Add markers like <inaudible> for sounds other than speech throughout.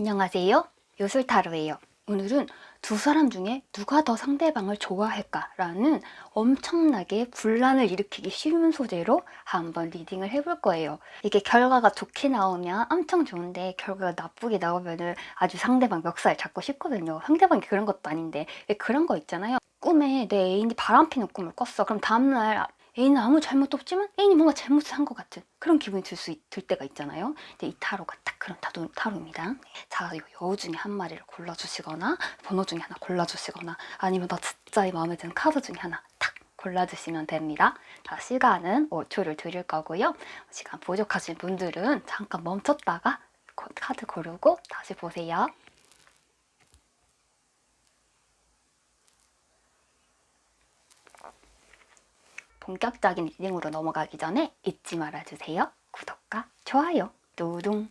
안녕하세요. 요술타로예요. 오늘은 두 사람 중에 누가 더 상대방을 좋아할까 라는 엄청나게 분란을 일으키기 쉬운 소재로 한번 리딩을 해볼 거예요. 이게 결과가 좋게 나오면 엄청 좋은데 결과가 나쁘게 나오면은 아주 상대방 멱살 잡고 싶거든요. 상대방이 그런 것도 아닌데 왜 그런 거 있잖아요. 꿈에 내 애인이 바람피는 꿈을 꿨어. 그럼 다음날 애인은 아무 잘못도 없지만 애인이 뭔가 잘못을 한 것 같은 그런 기분이 들 수 들 때가 있잖아요. 근데 이 타로가 딱 그런 타로, 타로입니다. 자, 이 여우 중에 한 마리를 골라주시거나 번호 중에 하나 골라주시거나 아니면 나 진짜 이 마음에 드는 카드 중에 하나 탁 골라주시면 됩니다. 자, 시간은 5초를 드릴 거고요. 시간 부족하신 분들은 잠깐 멈췄다가 고- 카드 고르고 다시 보세요. 본격적인 리딩으로 넘어가기 전에 잊지 말아주세요. 구독과 좋아요, 누둥.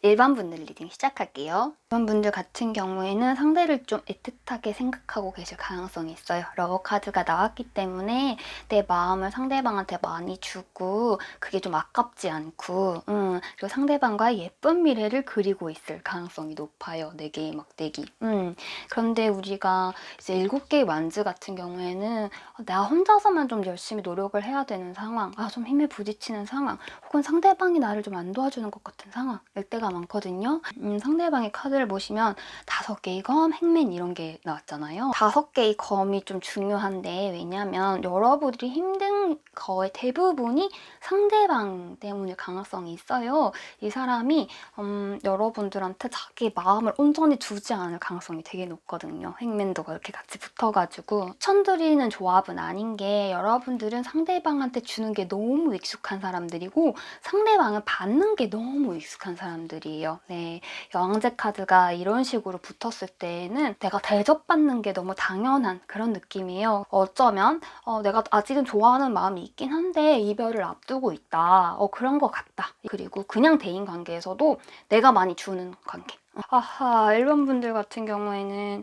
일반 분들 리딩 시작할게요. 일반 분들 같은 경우에는 상대를 좀 애틋하게 생각하고 계실 가능성이 있어요. 러버 카드가 나왔기 때문에 내 마음을 상대방한테 많이 주고 그게 좀 아깝지 않고 음, 그리고 상대방과의 예쁜 미래를 그리고 있을 가능성이 높아요. 네 개의 막대기. 음, 그런데 우리가 이제 일곱 개의 완즈 같은 경우에는 나 혼자서만 좀 열심히 노력을 해야 되는 상황, 아, 좀 힘에 부딪히는 상황, 혹은 상대방이 나를 좀 안 도와주는 것 같은 상황 일 때가 많거든요. 음, 상대방의 카드 를 보시면 다섯 개의 검, 행맨 이런 게 나왔잖아요. 다섯 개의 검이 좀 중요한데 왜냐면 여러분들이 힘든 거의 대부분이 상대방 때문일 가능성이 있어요. 이 사람이 음, 여러분들한테 자기 마음을 온전히 주지 않을 가능성이 되게 높거든요. 행맨도 그렇게 같이 붙어가지고 천드리는 조합은 아닌 게 여러분들은 상대방한테 주는 게 너무 익숙한 사람들이고 상대방은 받는 게 너무 익숙한 사람들이에요. 네, 여왕제 카드 가 이런 식으로 붙었을 때는 내가 대접받는 게 너무 당연한 그런 느낌이에요. 어쩌면 어, 내가 아직은 좋아하는 마음이 있긴 한데 이별을 앞두고 있다. 어, 그런 것 같다. 그리고 그냥 대인 관계에서도 내가 많이 주는 관계. 아하, 일반 분들 같은 경우에는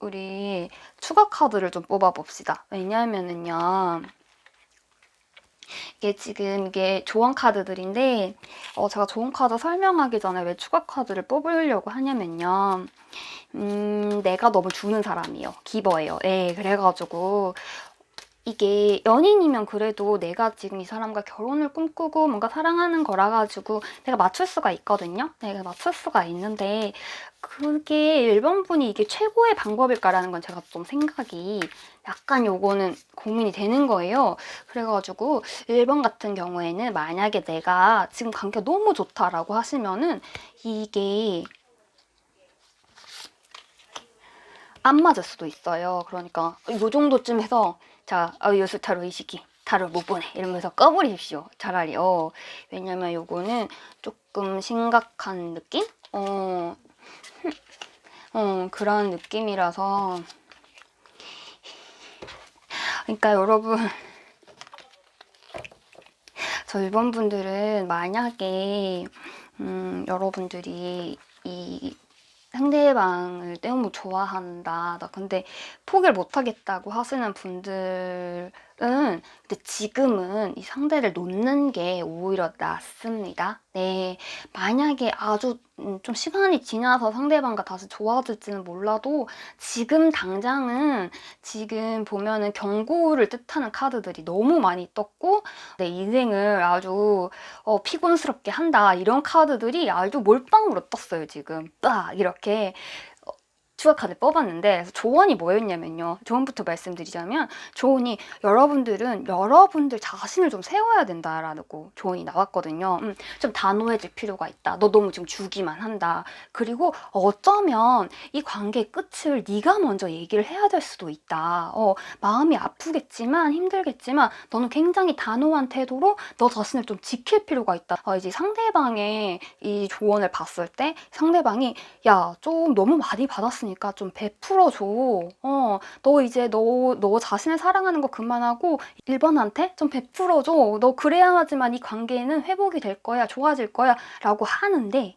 우리 추가 카드를 좀 뽑아 봅시다. 왜냐하면은요. 이게 지금 이게 조언 카드들인데 어, 제가 조언 카드 설명하기 전에 왜 추가 카드를 뽑으려고 하냐면요. 음, 내가 너무 주는 사람이에요. 기버예요. 예, 그래가지고 이게 연인이면 그래도 내가 지금 이 사람과 결혼을 꿈꾸고 뭔가 사랑하는 거라 가지고 내가 맞출 수가 있거든요. 내가 맞출 수가 있는데 그게 일반 분이 이게 최고의 방법일까라는 건 제가 좀 생각이 약간 요거는 고민이 되는 거예요. 그래가지고 1번 같은 경우에는 만약에 내가 지금 관계가 너무 좋다라고 하시면은 이게 안 맞을 수도 있어요. 그러니까 요 정도쯤 해서 자, 아, 요술 타로 이 시기. 타로 못 보내. 이러면서 꺼버리십시오. 차라리. 어. 왜냐면 요거는 조금 심각한 느낌? 어, <laughs> 어 그런 느낌이라서. 그러니까 여러분. 저 일본 분들은 만약에 음, 여러분들이 이 상대방을 너무 좋아한다. 나 근데 포기를 못 하겠다고 하시는 분들 은 근데 지금은 이 상대를 놓는 게 오히려 낫습니다. 네. 만약에 아주 음, 좀 시간이 지나서 상대방과 다시 좋아질지는 몰라도 지금 당장은 지금 보면은 경고를 뜻하는 카드들이 너무 많이 떴고 내 인생을 아주 어, 피곤스럽게 한다 이런 카드들이 아주 몰빵으로 떴어요 지금 딱 이렇게 어, 추가 카드 뽑았는데 조언이 뭐였냐면요. 조언부터 말씀드리자면 조언이 여러분들은 여러분들 자신을 좀 세워야 된다라고 조언이 나왔거든요. 음, 좀 단호해질 필요가 있다. 너 너무 지금 주기만 한다. 그리고 어쩌면 이 관계의 끝을 네가 먼저 얘기를 해야 될 수도 있다. 어, 마음이 아프겠지만 힘들겠지만 너는 굉장히 단호한 태도로 너 자신을 좀 지킬 필요가 있다. 어, 이제 상대방의 이 조언을 봤을 때 상대방이 야 좀 너무 많이 받았으니 까 좀 베풀어줘. 어, 너 이제 너, 너 자신을 사랑하는 거 그만하고 1번한테 좀 베풀어줘. 너 그래야지만 이 관계는 회복이 될 거야. 좋아질 거야. 라고 하는데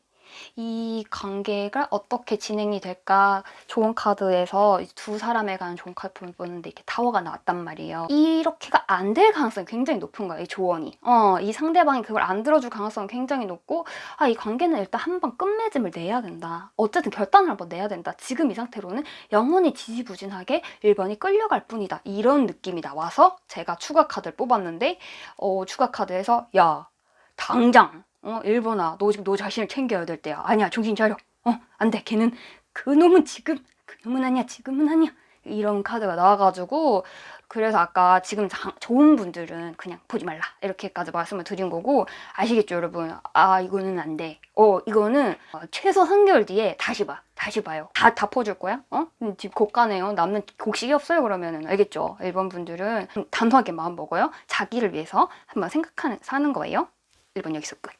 이 관계가 어떻게 진행이 될까 좋은 카드에서 두 사람에 관한 좋은 카드를 보는데 이렇게 타워가 나왔단 말이에요. 이렇게가 안 될 가능성이 굉장히 높은 거예요. 이 조언이. 어, 이 상대방이 그걸 안 들어줄 가능성이 굉장히 높고 아, 이 관계는 일단 한번 끝맺음을 내야 된다. 어쨌든 결단을 한번 내야 된다. 지금 이 상태로는 영원히 지지부진하게 1번이 끌려갈 뿐이다. 이런 느낌이 나와서 제가 추가 카드를 뽑았는데 어, 추가 카드에서 야 당장 어 1번아 너 지금 너 자신을 챙겨야 될 때야. 아니야 정신 차려. 어 안 돼. 걔는 그놈은 지금 그놈은 아니야 지금은 아니야. 이런 카드가 나와가지고 그래서 아까 지금 장- 좋은 분들은 그냥 보지 말라. 이렇게까지 말씀을 드린 거고 아시겠죠 여러분? 아 이거는 안 돼 어 이거는 어, 최소 3개월 뒤에 다시 봐. 다시 봐요. 다다 퍼줄 거야? 어? 음, 지금 고가네요. 남는 곡식이 없어요 그러면은. 알겠죠? 1번 분들은 음, 단호하게 마음 먹어요. 자기를 위해서 한번 생각하는 사는 거예요 1번 여기서 끝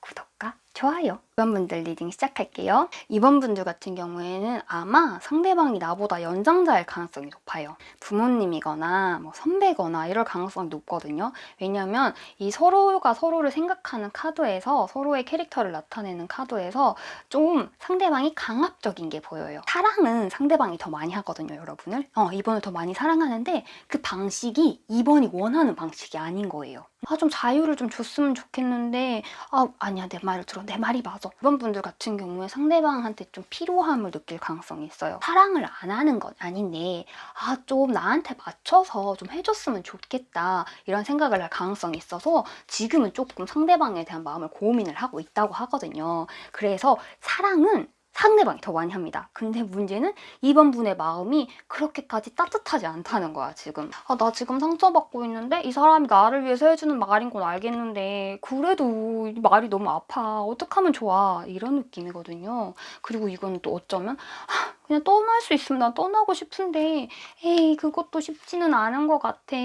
구독 과 좋아요. 2번 분들 리딩 시작할게요. 2번 분들 같은 경우에는 아마 상대방이 나보다 연장자일 가능성이 높아요. 부모님이거나 뭐 선배거나 이럴 가능성이 높거든요. 왜냐면 이 서로가 서로를 생각하는 카드에서 서로의 캐릭터를 나타내는 카드에서 좀 상대방이 강압적인 게 보여요. 사랑은 상대방이 더 많이 하거든요 여러분을. 어, 2번을 더 많이 사랑하는데 그 방식이 2번이 원하는 방식이 아닌 거예요. 아 좀 자유를 좀 줬으면 좋겠는데 아 아니야 내 말을 들어 내 말이 맞아. 이번 분들 같은 경우에 상대방한테 좀 필요함을 느낄 가능성이 있어요. 사랑을 안 하는 건 아닌데 아 좀 나한테 맞춰서 좀 해줬으면 좋겠다 이런 생각을 할 가능성이 있어서 지금은 조금 상대방에 대한 마음을 고민을 하고 있다고 하거든요. 그래서 사랑은 상대방이 더 많이 합니다. 근데 문제는 2번 분의 마음이 그렇게까지 따뜻하지 않다는 거야, 지금. 아, 나 지금 상처받고 있는데 이 사람이 나를 위해서 해주는 말인 건 알겠는데 그래도 이 말이 너무 아파. 어떡하면 좋아. 이런 느낌이거든요. 그리고 이건 또 어쩌면 하, 그냥 떠날 수 있으면 난 떠나고 싶은데 에이 그것도 쉽지는 않은 것 같아.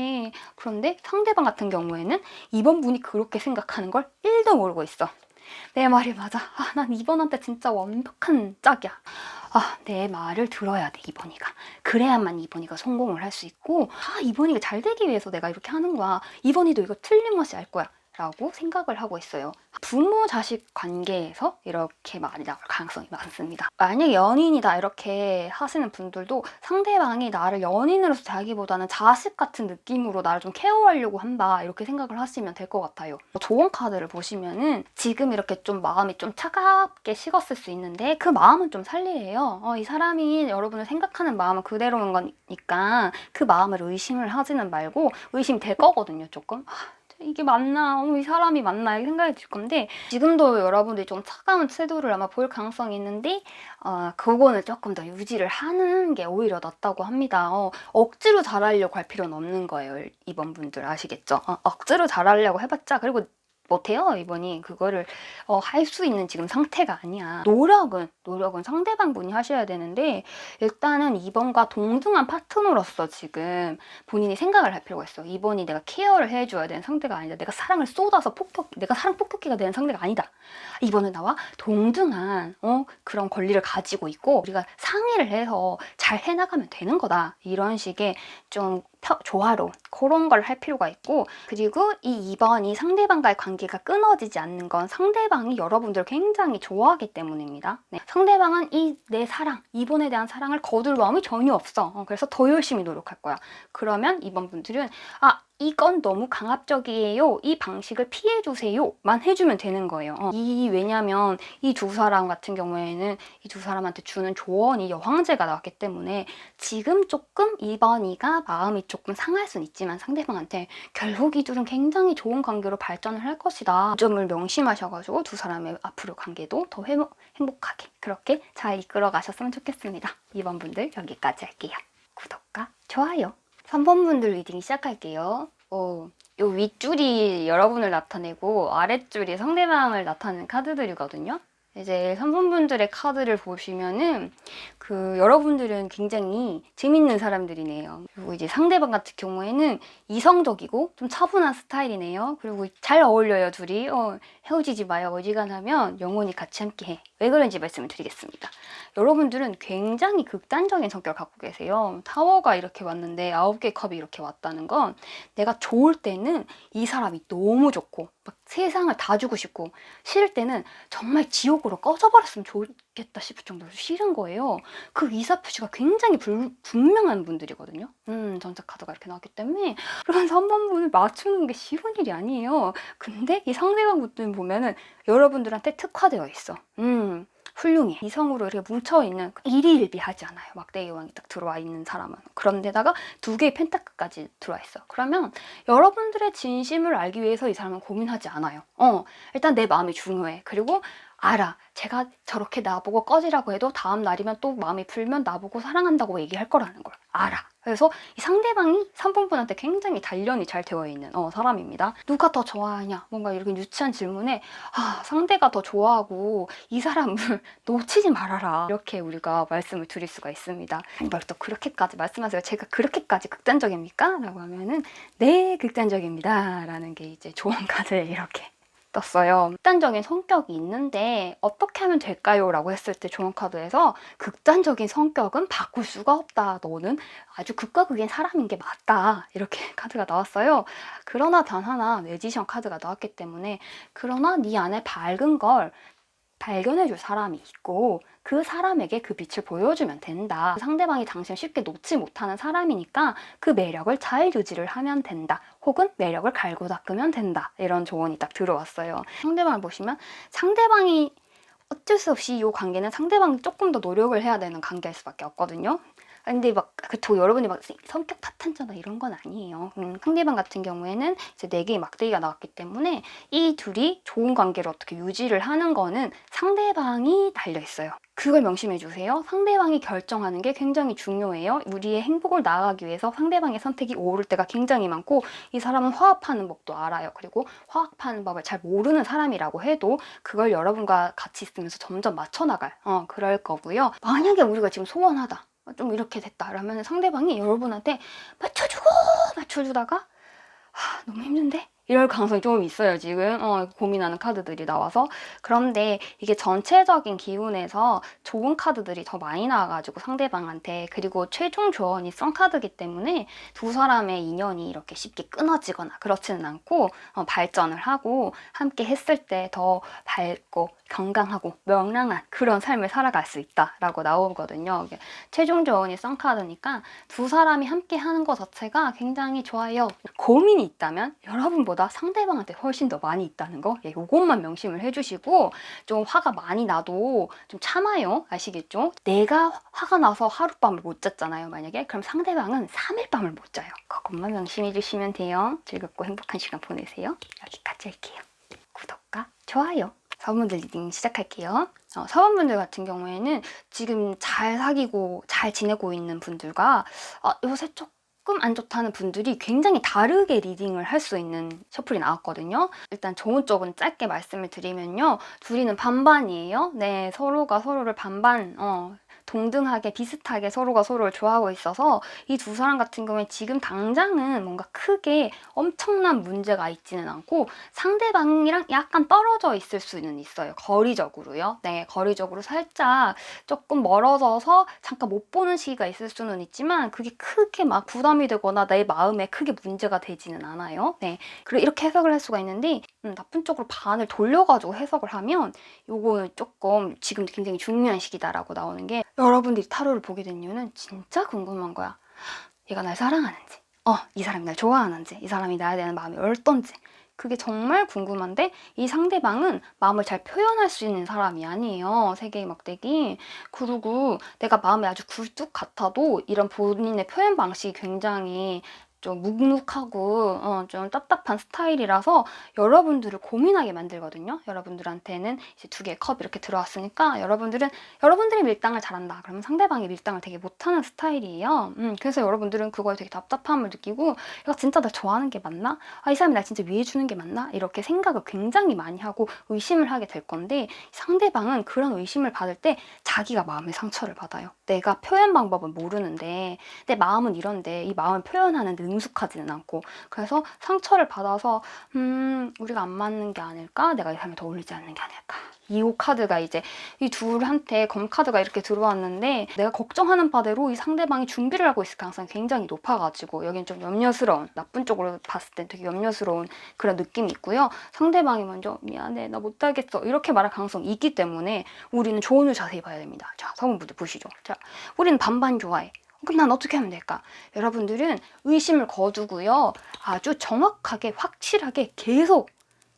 그런데 상대방 같은 경우에는 2번 분이 그렇게 생각하는 걸 1도 모르고 있어. 내 말이 맞아. 아, 난 이번한테 진짜 완벽한 짝이야. 아, 내 말을 들어야 돼, 이번이가. 그래야만 이번이가 성공을 할 수 있고, 아, 이번이가 잘 되기 위해서 내가 이렇게 하는 거야. 이번이도 이거 틀림없이 알 거야. 라고 생각을 하고 있어요. 부모 자식 관계에서 이렇게 말이 나올 가능성이 많습니다. 만약 연인이다 이렇게 하시는 분들도 상대방이 나를 연인으로서 대하기보다는 자식 같은 느낌으로 나를 좀 케어하려고 한다 이렇게 생각을 하시면 될 것 같아요. 조언 카드를 보시면은 지금 이렇게 좀 마음이 좀 차갑게 식었을 수 있는데 그 마음은 좀 살리래요. 어, 이 사람이 여러분을 생각하는 마음은 그대로인 거니까 그 마음을 의심을 하지는 말고 의심이 될 거거든요, 조금. 아, 이게 맞나? 어, 이 사람이 맞나? 이렇게 생각이 들 건데 지금도 여러분들이 좀 차가운 태도를 아마 보일 가능성이 있는데 어, 그거는 조금 더 유지를 하는 게 오히려 낫다고 합니다. 어, 억지로 잘하려고 할 필요는 없는 거예요. 이번 분들 아시겠죠? 어, 억지로 잘하려고 해봤자 그리고 못해요 이번이. 그거를 어, 할 수 있는 지금 상태가 아니야. 노력은 노력은 상대방 분이 하셔야 되는데 일단은 이번과 동등한 파트너로서 지금 본인이 생각을 할 필요가 있어. 이번이 내가 케어를 해줘야 되는 상대가 아니다. 내가 사랑을 쏟아서 폭격 내가 사랑 폭격기가 되는 상대가 아니다. 이번은 나와 동등한 어, 그런 권리를 가지고 있고 우리가 상의를 해서 잘 해나가면 되는 거다. 이런 식의 좀 펴- 조화로 그런 걸 할 필요가 있고 그리고 이 2번이 상대방과의 관계가 끊어지지 않는 건 상대방이 여러분들을 굉장히 좋아하기 때문입니다. 네. 상대방은 이 내 사랑, 2번에 대한 사랑을 거둘 마음이 전혀 없어. 어, 그래서 더 열심히 노력할 거야. 그러면 2번 분들은 아 이건 너무 강압적이에요. 이 방식을 피해주세요.만 해주면 되는 거예요. 어, 이 왜냐면 이 두 사람 같은 경우에는 이 두 사람한테 주는 조언이 여황제가 나왔기 때문에 지금 조금 2번이가 마음이 조금 상할 순 있지만 상대방한테 결국 이 둘은 굉장히 좋은 관계로 발전을 할 것이다. 이 점을 명심하셔가지고 두 사람의 앞으로 관계도 더 회복, 행복하게 그렇게 잘 이끌어 가셨으면 좋겠습니다. 2번 분들 여기까지 할게요. 구독과 좋아요. 3번 분들 리딩 시작할게요. 어, 요 윗줄이 여러분을 나타내고 아랫줄이 상대방을 나타내는 카드들이거든요. 이제 3번 분들의 카드를 보시면은 그 여러분들은 굉장히 재밌는 사람들이네요. 그리고 이제 상대방 같은 경우에는 이성적이고 좀 차분한 스타일이네요. 그리고 잘 어울려요, 둘이. 어, 헤어지지 마요. 어지간하면 영원히 같이 함께해. 왜 그런지 말씀을 드리겠습니다. 여러분들은 굉장히 극단적인 성격을 갖고 계세요. 타워가 이렇게 왔는데 아홉 개의 컵이 이렇게 왔다는 건 내가 좋을 때는 이 사람이 너무 좋고 막 세상을 다 주고 싶고 싫을 때는 정말 지옥으로 꺼져버렸으면 좋겠다 싶을 정도로 싫은 거예요. 그 의사표시가 굉장히 불, 분명한 분들이거든요. 음, 전자카드가 이렇게 나왔기 때문에. 그러면서 한 번 분을 맞추는 게 쉬운 일이 아니에요. 근데 이 상대방 분들 보면은 여러분들한테 특화되어 있어. 음. 훌륭해. 이성으로 이렇게 뭉쳐있는 일희일비하지 않아요. 막대 여왕이 딱 들어와 있는 사람은. 그런데다가 두 개의 펜타클까지 들어와 있어. 그러면 여러분들의 진심을 알기 위해서 이 사람은 고민하지 않아요. 어, 일단 내 마음이 중요해. 그리고 알아. 제가 저렇게 나보고 꺼지라고 해도 다음 날이면 또 마음이 풀면 나보고 사랑한다고 얘기할 거라는 걸 알아. 그래서 이 상대방이 3분분한테 굉장히 단련이 잘 되어 있는 어, 사람입니다. 누가 더 좋아하냐? 뭔가 이렇게 유치한 질문에 아, 상대가 더 좋아하고 이 사람을 <laughs> 놓치지 말아라. 이렇게 우리가 말씀을 드릴 수가 있습니다. 뭘또 그렇게까지 말씀하세요. 제가 그렇게까지 극단적입니까? 라고 하면은 네, 극단적입니다. 라는 게 이제 좋은 카드에 이렇게 떴어요. 극단적인 성격이 있는데 어떻게 하면 될까요? 라고 했을 때 좋은 카드에서 극단적인 성격은 바꿀 수가 없다. 너는 아주 극과 극인 사람인 게 맞다. 이렇게 <laughs> 카드가 나왔어요. 그러나 단 하나 매지션 카드가 나왔기 때문에 그러나 네 안에 밝은 걸 발견해줄 사람이 있고 그 사람에게 그 빛을 보여주면 된다. 상대방이 당신을 쉽게 놓지 못하는 사람이니까 그 매력을 잘 유지를 하면 된다. 혹은 매력을 갈고 닦으면 된다. 이런 조언이 딱 들어왔어요. 상대방을 보시면 상대방이 어쩔 수 없이 이 관계는 상대방이 조금 더 노력을 해야 되는 관계일 수밖에 없거든요. 근데 막 그렇다고 여러분이 막 성격 파탄자나 이런 건 아니에요. 음, 상대방 같은 경우에는 이제 네 개의 막대기가 나왔기 때문에 이 둘이 좋은 관계를 어떻게 유지를 하는 거는 상대방이 달려 있어요. 그걸 명심해 주세요. 상대방이 결정하는 게 굉장히 중요해요. 우리의 행복을 나아가기 위해서 상대방의 선택이 옳을 때가 굉장히 많고 이 사람은 화합하는 법도 알아요. 그리고 화합하는 법을 잘 모르는 사람이라고 해도 그걸 여러분과 같이 있으면서 점점 맞춰 나갈 어, 그럴 거고요. 만약에 우리가 지금 소원하다. 좀 이렇게 됐다. 라면 상대방이 여러분한테 맞춰주고 맞춰주다가 하, 너무 힘든데? 이럴 가능성이 좀 있어요, 지금. 어, 고민하는 카드들이 나와서. 그런데 이게 전체적인 기운에서 좋은 카드들이 더 많이 나와가지고 상대방한테. 그리고 최종 조언이 썬 카드기 때문에 두 사람의 인연이 이렇게 쉽게 끊어지거나 그렇지는 않고 어, 발전을 하고 함께 했을 때 더 밝고 건강하고 명랑한 그런 삶을 살아갈 수 있다라고 나오거든요. 최종 조언이 썬 카드니까 두 사람이 함께 하는 것 자체가 굉장히 좋아요. 고민이 있다면 여러분보다 상대방한테 훨씬 더 많이 있다는 거, 예, 요것만 명심을 해주시고 좀 화가 많이 나도 좀 참아요. 아시겠죠? 내가 화가 나서 하룻밤을 못 잤잖아요. 만약에 그럼 상대방은 3일 밤을 못 자요. 그것만 명심해 주시면 돼요. 즐겁고 행복한 시간 보내세요. 여기까지 할게요. 구독과 좋아요. 사원분들 리딩 시작할게요. 어, 사원분들 같은 경우에는 지금 잘 사귀고 잘 지내고 있는 분들과 어, 요새 조금 안 좋다는 분들이 굉장히 다르게 리딩을 할 수 있는 셔플이 나왔거든요. 일단 좋은 쪽은 짧게 말씀을 드리면요. 둘이는 반반이에요. 네, 서로가 서로를 반반, 어, 동등하게 비슷하게 서로가 서로를 좋아하고 있어서 이 두 사람 같은 경우에 지금 당장은 뭔가 크게 엄청난 문제가 있지는 않고 상대방이랑 약간 떨어져 있을 수는 있어요. 거리적으로요. 네, 거리적으로 살짝 조금 멀어져서 잠깐 못 보는 시기가 있을 수는 있지만 그게 크게 막 부담이 되거나 내 마음에 크게 문제가 되지는 않아요. 네, 그리고 이렇게 해석을 할 수가 있는데 음, 나쁜 쪽으로 반을 돌려가지고 해석을 하면 요거 조금 지금 굉장히 중요한 시기다라고 나오는 게 여러분들이 타로를 보게 된 이유는 진짜 궁금한 거야. 얘가 날 사랑하는지, 어, 이 사람이 날 좋아하는지, 이 사람이 나에 대한 마음이 어떤지. 그게 정말 궁금한데 이 상대방은 마음을 잘 표현할 수 있는 사람이 아니에요. 세계의 막대기. 그리고 내가 마음이 아주 굴뚝 같아도 이런 본인의 표현 방식이 굉장히 좀 묵묵하고 어, 좀 답답한 스타일이라서 여러분들을 고민하게 만들거든요. 여러분들한테는 이제 두 개의 컵 이렇게 들어왔으니까 여러분들은 여러분들이 밀당을 잘한다. 그러면 상대방이 밀당을 되게 못하는 스타일이에요. 음, 그래서 여러분들은 그거에 되게 답답함을 느끼고 이거 진짜 나 좋아하는 게 맞나? 아, 이 사람이 날 진짜 위해 주는 게 맞나? 이렇게 생각을 굉장히 많이 하고 의심을 하게 될 건데 상대방은 그런 의심을 받을 때 자기가 마음의 상처를 받아요. 내가 표현 방법은 모르는데 내 마음은 이런데 이 마음을 표현하는 능 숙하지는 않고 그래서 상처를 받아서 음 우리가 안 맞는 게 아닐까 내가 이 사람이 더 어울리지 않는 게 아닐까 2호 카드가 이제 이 둘한테 검 카드가 이렇게 들어왔는데 내가 걱정하는 바대로 이 상대방이 준비를 하고 있을 가능성이 굉장히 높아가지고 여긴 좀 염려스러운 나쁜 쪽으로 봤을 땐 되게 염려스러운 그런 느낌이 있고요. 상대방이 먼저 미안해 나 못하겠어 이렇게 말할 가능성이 있기 때문에 우리는 조언을 자세히 봐야 됩니다. 자 성분들 보시죠. 자 우리는 반반 좋아해. 그럼 난 어떻게 하면 될까? 여러분들은 의심을 거두고요. 아주 정확하게 확실하게 계속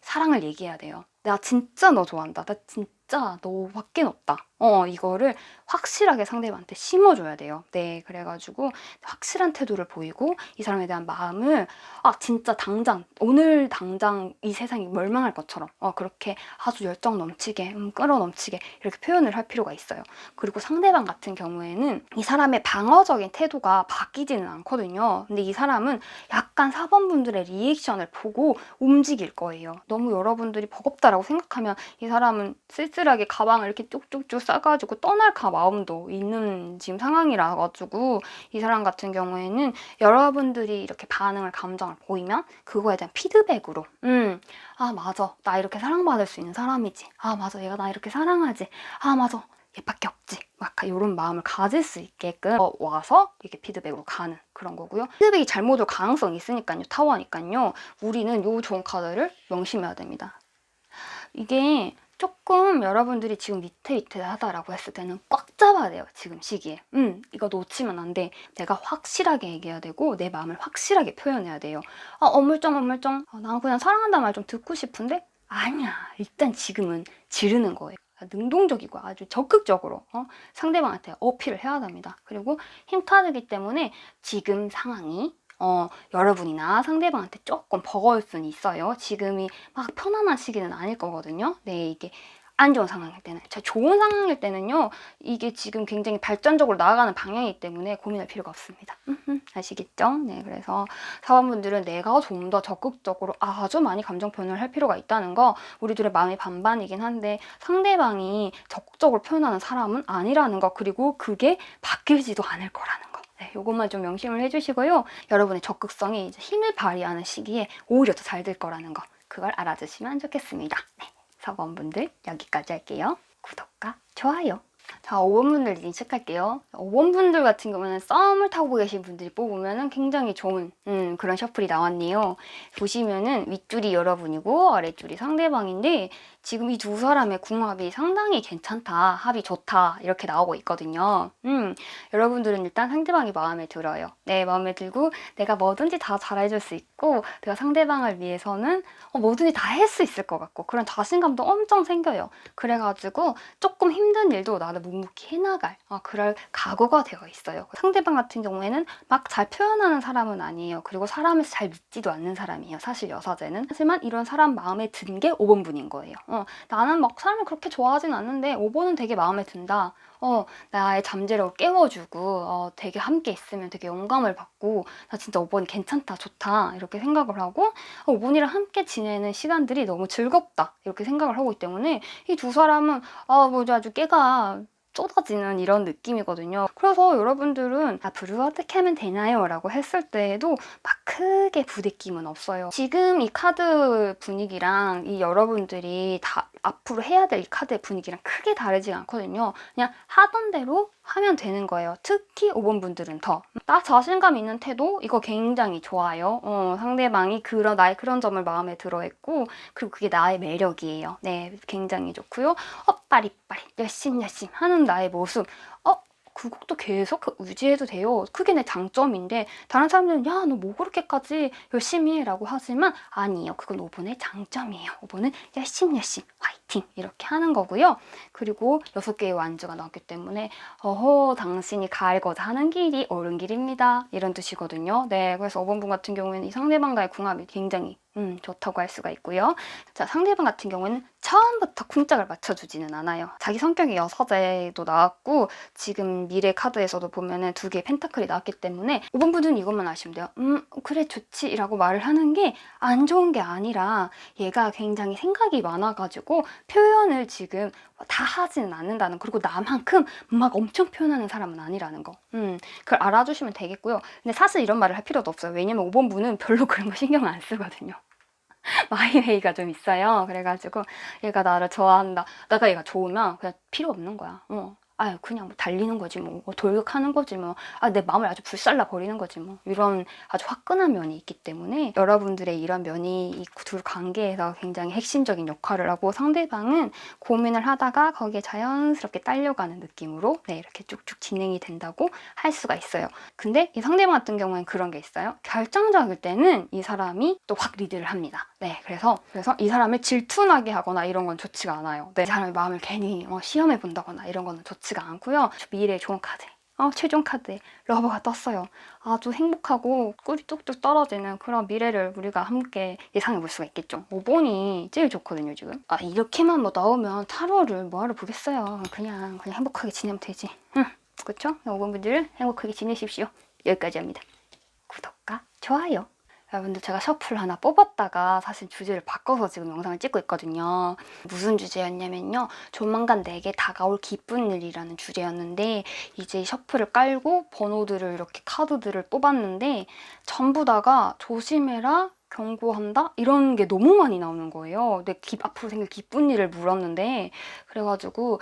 사랑을 얘기해야 돼요. 나 진짜 너 좋아한다. 나 진짜 너밖에 없다. 어, 이거를 확실하게 상대방한테 심어줘야 돼요. 네, 그래가지고 확실한 태도를 보이고 이 사람에 대한 마음을 아 진짜 당장 오늘 당장 이 세상이 멸망할 것처럼 어, 그렇게 아주 열정 넘치게 음, 끌어 넘치게 이렇게 표현을 할 필요가 있어요. 그리고 상대방 같은 경우에는 이 사람의 방어적인 태도가 바뀌지는 않거든요. 근데 이 사람은 약간 4번분들의 리액션을 보고 움직일 거예요. 너무 여러분들이 버겁다라고 생각하면 이 사람은 쓸쓸하게 가방을 이렇게 쭉쭉쭉 싸가지고 떠날까 마음도 있는 지금 상황이라 가지고 이 사람 같은 경우에는 여러분들이 이렇게 반응을 감정을 보이면 그거에 대한 피드백으로 음 아 맞아. 나 이렇게 사랑받을 수 있는 사람이지. 아 맞아. 얘가 나 이렇게 사랑하지. 아 맞아. 얘밖에 없지. 약간 이런 마음을 가질 수 있게끔 어, 와서 이렇게 피드백으로 가는 그런 거고요. 피드백이 잘못 올 가능성이 있으니까요. 타워니까요. 우리는 요 좋은 카드를 명심해야 됩니다. 이게 조금 여러분들이 지금 위태위태하다라고 했을 때는 꽉 잡아야 돼요. 지금 시기에. 음, 이거 놓치면 안 돼. 내가 확실하게 얘기해야 되고 내 마음을 확실하게 표현해야 돼요. 아, 어물쩡 어물쩡. 아, 난 그냥 사랑한다는 말좀 듣고 싶은데 아니야. 일단 지금은 지르는 거예요. 능동적이고 아주 적극적으로 어? 상대방한테 어필을 해야 합니다. 그리고 힘 카드기 때문에 지금 상황이 어, 여러분이나 상대방한테 조금 버거울 수는 있어요. 지금이 막 편안한 시기는 아닐 거거든요. 네, 이게 안 좋은 상황일 때는. 자, 좋은 상황일 때는요, 이게 지금 굉장히 발전적으로 나아가는 방향이기 때문에 고민할 필요가 없습니다. 아시겠죠? 네, 그래서 사원분들은 내가 좀 더 적극적으로 아주 많이 감정 표현을 할 필요가 있다는 거, 우리 들의 마음이 반반이긴 한데, 상대방이 적극적으로 표현하는 사람은 아니라는 거, 그리고 그게 바뀌지도 않을 거라는 거. 네, 요것만 좀 명심을 해주시고요. 여러분의 적극성이 이제 힘을 발휘하는 시기에 오히려 더 잘 될 거라는 거. 그걸 알아주시면 좋겠습니다. 네, 4번분들 여기까지 할게요. 구독과 좋아요. 자, 5번분들 리딩 체크할게요. 5번분들 같은 경우는 썸을 타고 계신 분들이 뽑으면 굉장히 좋은 음, 그런 셔플이 나왔네요. 보시면은 윗줄이 여러분이고 아랫줄이 상대방인데 지금 이 두 사람의 궁합이 상당히 괜찮다, 합이 좋다 이렇게 나오고 있거든요. 음, 여러분들은 일단 상대방이 마음에 들어요. 네, 마음에 들고 내가 뭐든지 다 잘해줄 수 있고 내가 상대방을 위해서는 어, 뭐든지 다 할 수 있을 것 같고 그런 자신감도 엄청 생겨요. 그래가지고 조금 힘든 일도 나를 묵묵히 해나갈 어, 그럴 각오가 되어 있어요. 상대방 같은 경우에는 막 잘 표현하는 사람은 아니에요. 그리고 사람을 잘 믿지도 않는 사람이에요. 사실 여사제는. 하지만 이런 사람 마음에 든 게 5번 분인 거예요. 어, 나는 막 사람을 그렇게 좋아하진 않는데 5번은 되게 마음에 든다. 어, 나의 잠재력을 깨워주고, 어, 되게 함께 있으면 되게 영감을 받고, 나 진짜 5번이 괜찮다, 좋다, 이렇게 생각을 하고, 어, 5번이랑 함께 지내는 시간들이 너무 즐겁다, 이렇게 생각을 하고 있기 때문에, 이 두 사람은, 아, 뭐 아주 깨가 쏟아지는 이런 느낌이거든요. 그래서 여러분들은 앞으로 어떻게 하면 되나요? 라고 했을 때에도 막 크게 부대낌은 없어요. 지금 이 카드 분위기랑 이 여러분들이 다 앞으로 해야 될 이 카드의 분위기랑 크게 다르지 않거든요. 그냥 하던 대로 하면 되는 거예요. 특히 5번 분들은 더. 나 자신감 있는 태도 이거 굉장히 좋아요. 어, 상대방이 그런 나의 그런 점을 마음에 들어했고 그리고 그게 나의 매력이에요. 네, 굉장히 좋고요. 어, 빠리빠리 열심 열심 하는 나의 모습. 어, 그것도 계속 유지해도 돼요. 그게 내 장점인데 다른 사람들은 야 너 뭐 그렇게까지 열심히 해라고 하지만 아니에요. 그건 5번의 장점이에요. 5번은 열심 열심 화이팅 이렇게 하는 거고요. 그리고 6개의 완주가 나왔기 때문에 어허 당신이 가고자 하는 길이 옳은 길입니다. 이런 뜻이거든요. 네 그래서 5번 분 같은 경우에는 이 상대방과의 궁합이 굉장히 음, 좋다고 할 수가 있고요. 자, 상대방 같은 경우에는 처음부터 쿵짝을 맞춰주지는 않아요. 자기 성격이 여사제도 나왔고, 지금 미래 카드에서도 보면은 두 개의 펜타클이 나왔기 때문에, 5번 분은 이것만 아시면 돼요. 음, 그래, 좋지. 라고 말을 하는 게 안 좋은 게 아니라, 얘가 굉장히 생각이 많아가지고, 표현을 지금 다 하지는 않는다는, 그리고 나만큼 막 엄청 표현하는 사람은 아니라는 거. 음, 그걸 알아주시면 되겠고요. 근데 사실 이런 말을 할 필요도 없어요. 왜냐면 5번 분은 별로 그런 거 신경 안 쓰거든요. <laughs> 마이웨이가 좀 있어요. 그래가지고 얘가 나를 좋아한다. 내가 얘가 좋으면 그냥 필요 없는 거야. 어. 아유 그냥 뭐 달리는 거지 뭐, 뭐 돌격하는 거지 뭐아내 마음을 아주 불살라 버리는 거지 뭐 이런 아주 화끈한 면이 있기 때문에 여러분들의 이런 면이 이 둘 관계에서 굉장히 핵심적인 역할을 하고 상대방은 고민을 하다가 거기에 자연스럽게 딸려가는 느낌으로 네 이렇게 쭉쭉 진행이 된다고 할 수가 있어요. 근데 이 상대방 같은 경우에는 그런 게 있어요. 결정적일 때는 이 사람이 또 확 리드를 합니다. 네, 그래서 그래서 이 사람을 질투나게 하거나 이런 건 좋지가 않아요. 네, 이 사람의 마음을 괜히 어, 시험해 본다거나 이런 거는 좋지 가 않고요. 저 미래의 좋은 카드. 어, 최종 카드에 러버가 떴어요. 아주 행복하고 꿀이 뚝뚝 떨어지는 그런 미래를 우리가 함께 예상해 볼 수가 있겠죠. 5번이 제일 좋거든요, 지금. 아, 이렇게만 뭐 나오면 타로를 뭐하러 보겠어요. 그냥, 그냥 행복하게 지내면 되지. 응, 그쵸? 5번 분들 행복하게 지내십시오. 여기까지 합니다. 구독과 좋아요. 여러분들 제가 셔플 하나 뽑았다가 사실 주제를 바꿔서 지금 영상을 찍고 있거든요. 무슨 주제였냐면요. 조만간 내게 다가올 기쁜 일이라는 주제였는데 이제 셔플을 깔고 번호들을 이렇게 카드들을 뽑았는데 전부 다가 조심해라 경고한다? 이런 게 너무 많이 나오는 거예요. 내 기, 앞으로 생길 기쁜 일을 물었는데 그래가지고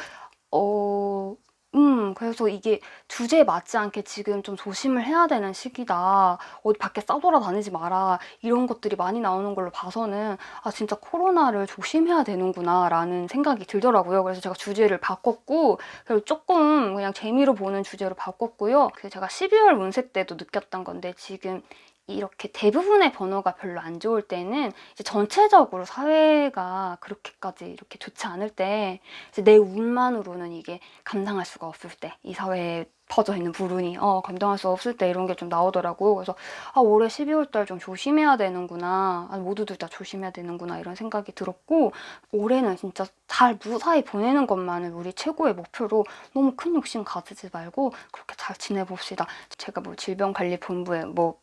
어... 음, 그래서 이게 주제에 맞지 않게 지금 좀 조심을 해야 되는 시기다. 어디 밖에 싸돌아다니지 마라. 이런 것들이 많이 나오는 걸로 봐서는 아, 진짜 코로나를 조심해야 되는구나 라는 생각이 들더라고요. 그래서 제가 주제를 바꿨고, 그리고 조금 그냥 재미로 보는 주제로 바꿨고요. 그래서 제가 12월 운세 때도 느꼈던 건데 지금 이렇게 대부분의 번호가 별로 안 좋을 때는 이제 전체적으로 사회가 그렇게까지 이렇게 좋지 않을 때 내 운만으로는 이게 감당할 수가 없을 때 이 사회에 퍼져 있는 불운이 어 감당할 수 없을 때 이런 게 좀 나오더라고 그래서 아 올해 12월 달 좀 조심해야 되는구나. 아, 모두들 다 조심해야 되는구나 이런 생각이 들었고 올해는 진짜 잘 무사히 보내는 것만을 우리 최고의 목표로 너무 큰 욕심 가지지 말고 그렇게 잘 지내봅시다. 제가 뭐 질병관리본부에 뭐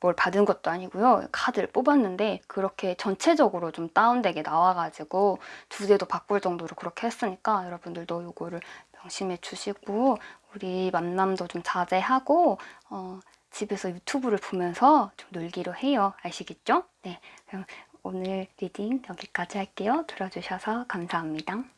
뭘 받은 것도 아니고요. 카드를 뽑았는데 그렇게 전체적으로 좀 다운되게 나와가지고 주제도 바꿀 정도로 그렇게 했으니까 여러분들도 이거를 명심해 주시고 우리 만남도 좀 자제하고 어, 집에서 유튜브를 보면서 좀 놀기로 해요. 아시겠죠? 네. 그럼 오늘 리딩 여기까지 할게요. 들어주셔서 감사합니다.